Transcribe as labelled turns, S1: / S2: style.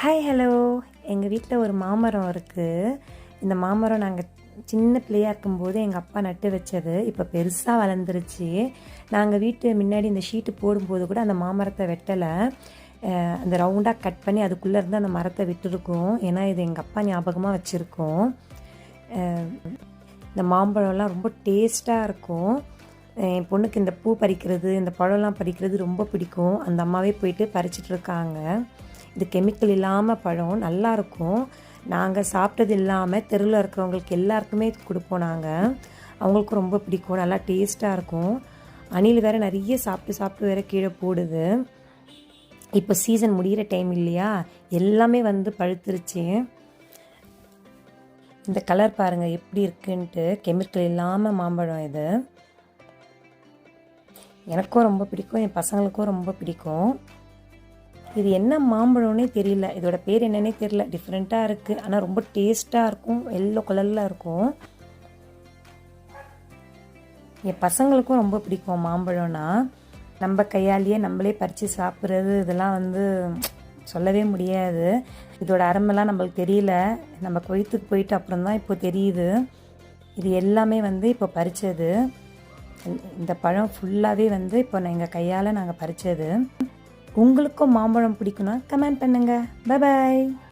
S1: Hi hello எங்கள் வீட்டில் ஒரு மாமரம் இருக்குது இந்த மாமரம் நாங்கள் சின்ன பிள்ளையாக இருக்கும்போது எங்கள் அப்பா நட்டு வச்சது. இப்போ பெருசாக வளர்ந்துருச்சு. நாங்கள் வீட்டு முன்னாடி இந்த ஷீட்டு போடும்போது கூட அந்த மாமரத்தை வெட்டலை. அந்த ரவுண்டாக கட் பண்ணி அதுக்குள்ளே இருந்து அந்த மரத்தை விட்டுருக்கோம். ஏன்னா இது எங்கள் அப்பா ஞாபகமாக வச்சுருக்கோம். இந்த மாம்பழம்லாம் ரொம்ப டேஸ்ட்டாக இருக்கும். என் பொண்ணுக்கு இந்த பூ பறிக்கிறது இந்த பழம்லாம் பறிக்கிறது ரொம்ப பிடிக்கும். அந்த அம்மாவே போயிட்டு பறிச்சிட்டு இருக்காங்க. இது கெமிக்கல் இல்லாமல் பழம் நல்லாயிருக்கும் நாங்கள் சாப்பிட்டது இல்லாமல் தெருவில் இருக்கிறவங்களுக்கு எல்லாருக்குமே கொடுப்போம் நாங்கள் அவங்களுக்கும் ரொம்ப பிடிக்கும். நல்லா டேஸ்ட்டாக இருக்கும். அணில் வேறு நிறைய சாப்பிட்டு சாப்பிட்டு வேறு கீழே போடுது. இப்போ சீசன் முடிகிற டைம் இல்லையா? எல்லாமே வந்து பழுத்துருச்சு. இந்த கலர் பாருங்கள் எப்படி இருக்குன்ட்டு. கெமிக்கல் இல்லாமல் மாம்பழம் இது. எனக்கும் ரொம்ப பிடிக்கும். என் பசங்களுக்கும் ரொம்ப பிடிக்கும். இது என்ன மாம்பழம்னே தெரியல. இதோட பேர் என்னன்னே தெரியல. டிஃப்ரெண்ட்டாக இருக்குது ஆனால் ரொம்ப டேஸ்ட்டாக இருக்கும். எல்லோ கலரில் இருக்கும். என் பசங்களுக்கும் ரொம்ப பிடிக்கும் மாம்பழம்னா. நம்ம கையாலேயே நம்மளே பறித்து சாப்பிட்றது இதெல்லாம் வந்து சொல்லவே முடியாது. இதோட அருமெல்லாம் நம்மளுக்கு தெரியல. நம்ம கொய்த்துக்கு போயிட்டு அப்புறம் தான் இப்போ தெரியுது. இது எல்லாமே வந்து இப்போ பறித்தது இந்த பழம் ஃபுல்லாகவே வந்து இப்போ எங்கள் கையால் நாங்கள் பறித்தது உங்களுக்கும் மாம்பழம் பிடிக்குன்னா கமெண்ட் பண்ணுங்கள் பை